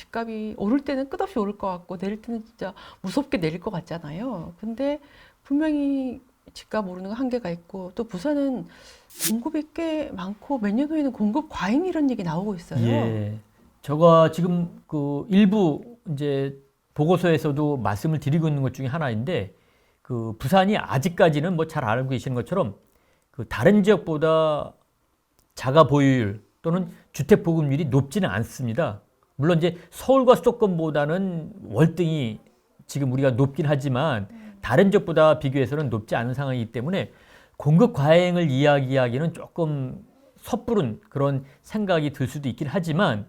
집값이 오를 때는 끝없이 오를 것 같고 내릴 때는 진짜 무섭게 내릴 것 같잖아요. 근데 분명히 집값 오르는 거 한계가 있고 또 부산은 공급이 꽤 많고 몇 년 후에는 공급 과잉 이런 얘기 나오고 있어요. 예. 제가 지금 그 일부 이제 보고서에서도 말씀을 드리고 있는 것 중에 하나인데 그 부산이 아직까지는 뭐 잘 알고 계시는 것처럼 그 다른 지역보다 자가 보유율 또는 주택 보급률이 높지는 않습니다. 물론 이제 서울과 수도권보다는 월등히 지금 우리가 높긴 하지만 다른 지역보다 비교해서는 높지 않은 상황이기 때문에 공급 과잉을 이야기하기는 조금 섣부른 그런 생각이 들 수도 있긴 하지만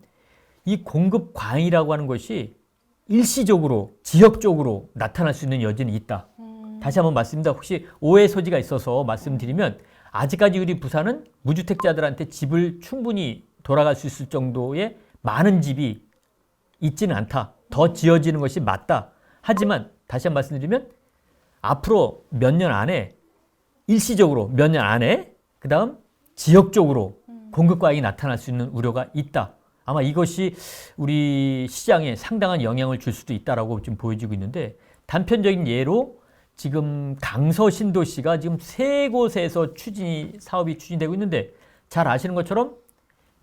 이 공급 과잉이라고 하는 것이 일시적으로 지역적으로 나타날 수 있는 여지는 있다. 다시 한번 말씀드립니다. 혹시 오해 소지가 있어서 말씀드리면 아직까지 우리 부산은 무주택자들한테 집을 충분히 돌아갈 수 있을 정도의 많은 집이 있지는 않다. 더 지어지는 것이 맞다. 하지만 다시 한 번 말씀드리면 앞으로 몇 년 안에 일시적으로 몇 년 안에 그다음 지역적으로 공급 과잉이 나타날 수 있는 우려가 있다. 아마 이것이 우리 시장에 상당한 영향을 줄 수도 있다라고 지금 보여지고 있는데 단편적인 예로 지금 강서 신도시가 지금 세 곳에서 추진이 사업이 추진되고 있는데 잘 아시는 것처럼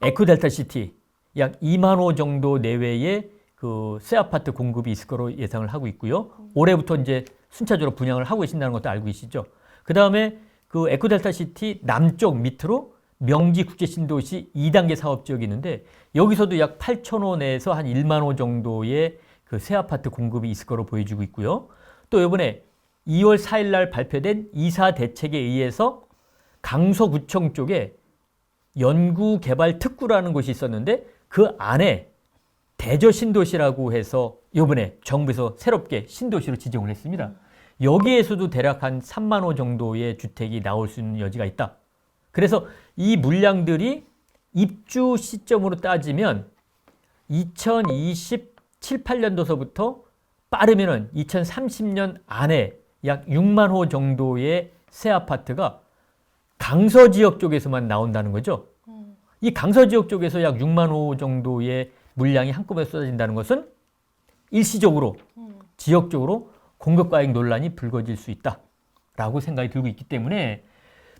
에코델타 시티 약 2만 호 정도 내외의 그 새 아파트 공급이 있을 거로 예상을 하고 있고요. 올해부터 이제 순차적으로 분양을 하고 계신다는 것도 알고 계시죠. 그 다음에 그 에코델타 시티 남쪽 밑으로 명지 국제 신도시 2단계 사업 지역이 있는데 여기서도 약 8천 호 내에서 한 1만 호 정도의 그 새 아파트 공급이 있을 거로 보여지고 있고요. 또 이번에 2월 4일 날 발표된 이사 대책에 의해서 강서구청 쪽에 연구 개발 특구라는 곳이 있었는데 그 안에 대저 신도시라고 해서 이번에 정부에서 새롭게 신도시로 지정을 했습니다. 여기에서도 대략 한 3만 호 정도의 주택이 나올 수 있는 여지가 있다. 그래서 이 물량들이 입주 시점으로 따지면 2027, 8년도서부터 빠르면은 2030년 안에 약 6만 호 정도의 새 아파트가 강서 지역 쪽에서만 나온다는 거죠. 이 강서 지역 쪽에서 약 6만 호 정도의 물량이 한꺼번에 쏟아진다는 것은 일시적으로 지역적으로 공급 과잉 논란이 불거질 수 있다라고 생각이 들고 있기 때문에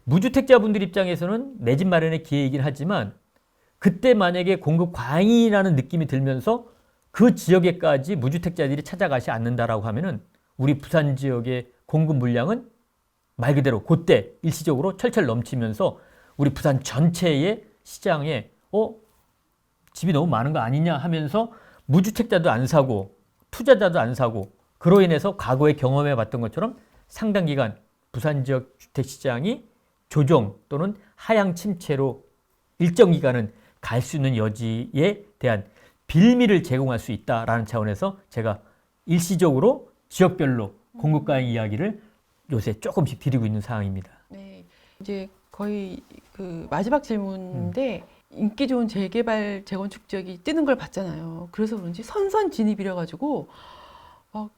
무주택자분들 입장에서는 내 집 마련의 기회이긴 하지만 그때 만약에 공급 과잉이라는 느낌이 들면서 그 지역에까지 무주택자들이 찾아가지 않는다라고 하면은 우리 부산 지역의 공급 물량은 말 그대로 그때 일시적으로 철철 넘치면서 우리 부산 전체의 시장에 어 집이 너무 많은 거 아니냐 하면서 무주택자도 안 사고 투자자도 안 사고 그로 인해서 과거에 경험해 봤던 것처럼 상당 기간 부산 지역 주택 시장이 조정 또는 하향 침체로 일정 기간은 갈 수 있는 여지에 대한 빌미를 제공할 수 있다라는 차원에서 제가 일시적으로 지역별로 공급 과잉 이야기를 요새 조금씩 드리고 있는 상황입니다. 네. 이제 거의 그 마지막 질문인데 인기 좋은 재개발 재건축 지역이 뜨는 걸 봤잖아요. 그래서 그런지 선선 진입이라 가지고 막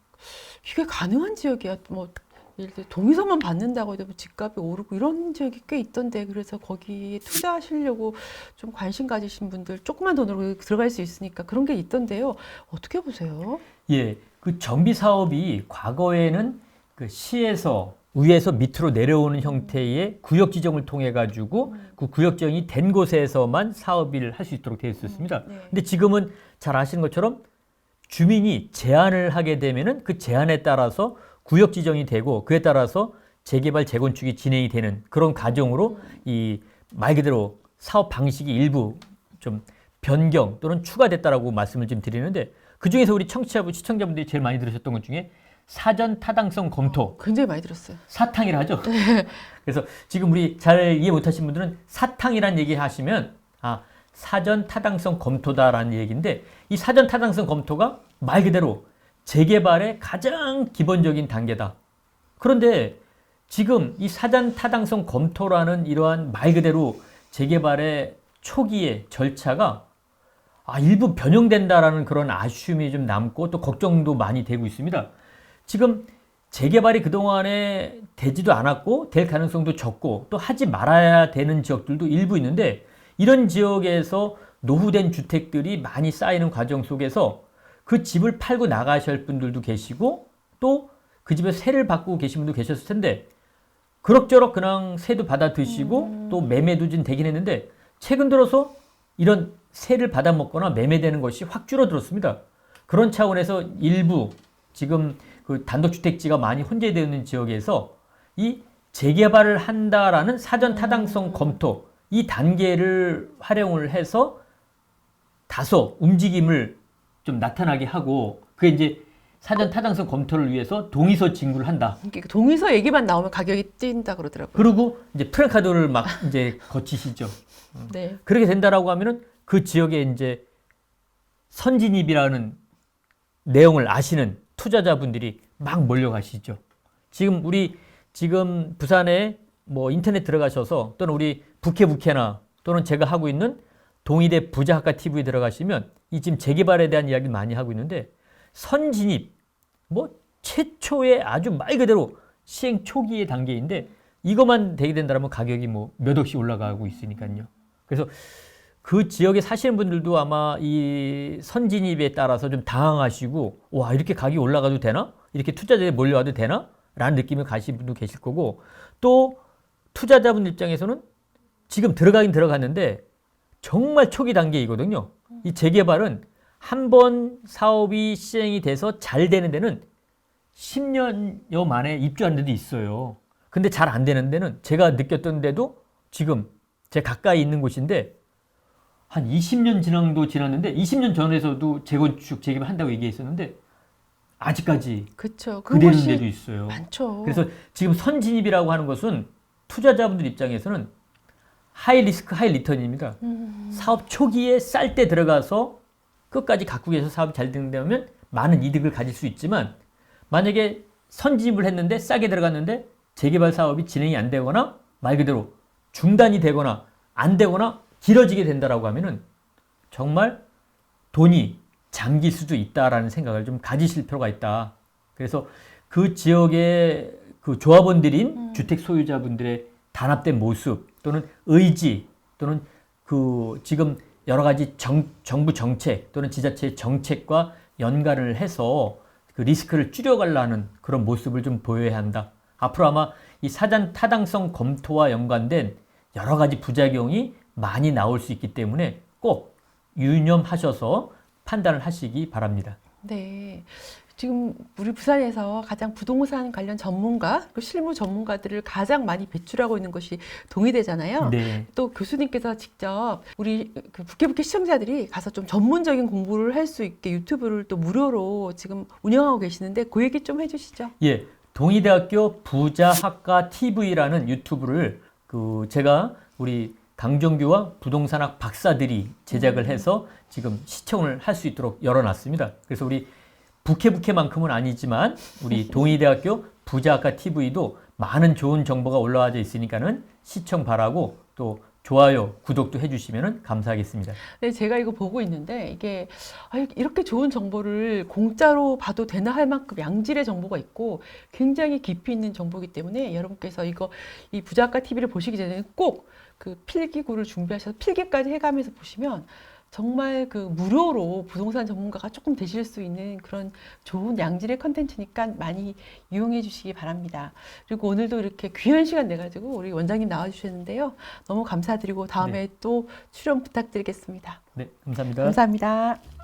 이게 가능한 지역이야. 뭐 예를 들어 동의서만 받는다고 해도 뭐 집값이 오르고 이런 지역이 꽤 있던데 그래서 거기에 투자하시려고 좀 관심 가지신 분들 조그만 돈으로 들어갈 수 있으니까 그런 게 있던데요. 어떻게 보세요? 예, 그 정비 사업이 과거에는 그 시에서 위에서 밑으로 내려오는 형태의 구역 지정을 통해 가지고 그 구역 지정이 된 곳에서만 사업을 할 수 있도록 되어 있었습니다. 네. 근데 지금은 잘 아시는 것처럼 주민이 제안을 하게 되면은 그 제안에 따라서 구역 지정이 되고 그에 따라서 재개발 재건축이 진행이 되는 그런 과정으로 이 말 그대로 사업 방식이 일부 좀 변경 또는 추가됐다라고 말씀을 좀 드리는데 그 중에서 우리 청취자분 시청자분들이 제일 많이 들으셨던 것 중에 사전 타당성 검토 굉장히 많이 들었어요. 사탕이라 하죠. 그래서 지금 우리 잘 이해 못하신 분들은 사탕이란 얘기 하시면 아 사전 타당성 검토다라는 얘기인데 이 사전 타당성 검토가 말 그대로 재개발의 가장 기본적인 단계다. 그런데 지금 이 사전 타당성 검토라는 이러한 말 그대로 재개발의 초기의 절차가 아, 일부 변형된다라는 그런 아쉬움이 좀 남고 또 걱정도 많이 되고 있습니다. 지금 재개발이 그동안에 되지도 않았고 될 가능성도 적고 또 하지 말아야 되는 지역들도 일부 있는데 이런 지역에서 노후된 주택들이 많이 쌓이는 과정 속에서 그 집을 팔고 나가실 분들도 계시고 또 그 집에 세를 받고 계신 분도 계셨을 텐데 그럭저럭 그냥 세도 받아 드시고 또 매매도 좀 되긴 했는데 최근 들어서 이런 세를 받아 먹거나 매매되는 것이 확 줄어들었습니다. 그런 차원에서 일부 지금 그 단독주택지가 많이 혼재되어 있는 지역에서 이 재개발을 한다라는 사전 타당성 검토 이 단계를 활용을 해서 다소 움직임을 좀 나타나게 하고 그게 이제 사전 타당성 검토를 위해서 동의서 진구를 한다. 이게 동의서 얘기만 나오면 가격이 뛴다 그러더라고요. 그리고 이제 프랭카드를 막 이제 거치시죠. 네. 그렇게 된다라고 하면은 그 지역에 이제 선진입이라는 내용을 아시는 투자자분들이 막 몰려가시죠. 지금 우리 지금 부산에 뭐 인터넷 들어가셔서 또는 우리 부캐부캐나 또는 제가 하고 있는 동의대 부자학과 TV에 들어가시면 이 지금 재개발에 대한 이야기를 많이 하고 있는데 선진입 뭐 최초의 아주 말 그대로 시행 초기의 단계인데 이것만 되게 된다면 가격이 뭐 몇 억씩 올라가고 있으니까요. 그래서 그 지역에 사시는 분들도 아마 이 선진입에 따라서 좀 당황하시고 와 이렇게 가격이 올라가도 되나? 이렇게 투자자에 몰려와도 되나? 라는 느낌을 가신 분도 계실 거고 또 투자자분 입장에서는 지금 들어가긴 들어갔는데 정말 초기 단계이거든요. 이 재개발은 한 번 사업이 시행이 돼서 잘 되는 데는 10년여 만에 입주한 데도 있어요. 근데 잘 안 되는 데는 제가 느꼈던 데도 지금 제 가까이 있는 곳인데 한 20년 지난도 지났는데 20년 전에서도 재건축 재개발 한다고 얘기했었는데 아직까지. 그대는 그것이 데도 있어요. 많죠. 그래서 지금 선진입이라고 하는 것은 투자자분들 입장에서는 하이 리스크 하이 리턴입니다. 음, 사업 초기에 쌀 때 들어가서 끝까지 갖고 계서 사업이 잘 된다면 많은 이득을 가질 수 있지만 만약에 선진입을 했는데 싸게 들어갔는데 재개발 사업이 진행이 안 되거나 말 그대로 중단이 되거나 안 되거나 길어지게 된다라고 하면은 정말 돈이 잠길 수도 있다라는 생각을 좀 가지실 필요가 있다. 그래서 그 지역의 그 조합원들인 주택 소유자분들의 단합된 모습 또는 의지 또는 그 지금 여러 가지 정, 정부 정책 또는 지자체의 정책과 연관을 해서 그 리스크를 줄여가려는 그런 모습을 좀 보여야 한다. 앞으로 아마 이 사전 타당성 검토와 연관된 여러 가지 부작용이 많이 나올 수 있기 때문에 꼭 유념하셔서 판단을 하시기 바랍니다. 네. 지금 우리 부산에서 가장 부동산 관련 전문가, 그 실무 전문가들을 가장 많이 배출하고 있는 것이 동의대잖아요. 네. 또 교수님께서 직접 우리 그 부캐부캐 시청자들이 가서 좀 전문적인 공부를 할 수 있게 유튜브를 또 무료로 지금 운영하고 계시는데 그 얘기 좀 해주시죠. 예, 동의대학교 부자학과 TV라는 유튜브를 그 제가 우리 강정규와 부동산학 박사들이 제작을 해서 지금 시청을 할 수 있도록 열어놨습니다. 그래서 우리 부캐부캐만큼은 아니지만 우리 동의대학교 부자학과 TV도 많은 좋은 정보가 올라와져 있으니까는 시청 바라고 또 좋아요, 구독도 해주시면 감사하겠습니다. 네, 제가 이거 보고 있는데 이게 아, 이렇게 좋은 정보를 공짜로 봐도 되나 할 만큼 양질의 정보가 있고 굉장히 깊이 있는 정보이기 때문에 여러분께서 이거 이 부자학과 TV를 보시기 전에 꼭 그 필기구를 준비하셔서 필기까지 해가면서 보시면 정말 그 무료로 부동산 전문가가 조금 되실 수 있는 그런 좋은 양질의 컨텐츠니까 많이 이용해 주시기 바랍니다. 그리고 오늘도 이렇게 귀한 시간 내가지고 우리 원장님 나와주셨는데요. 너무 감사드리고 다음에 또 출연 부탁드리겠습니다. 네, 감사합니다. 감사합니다.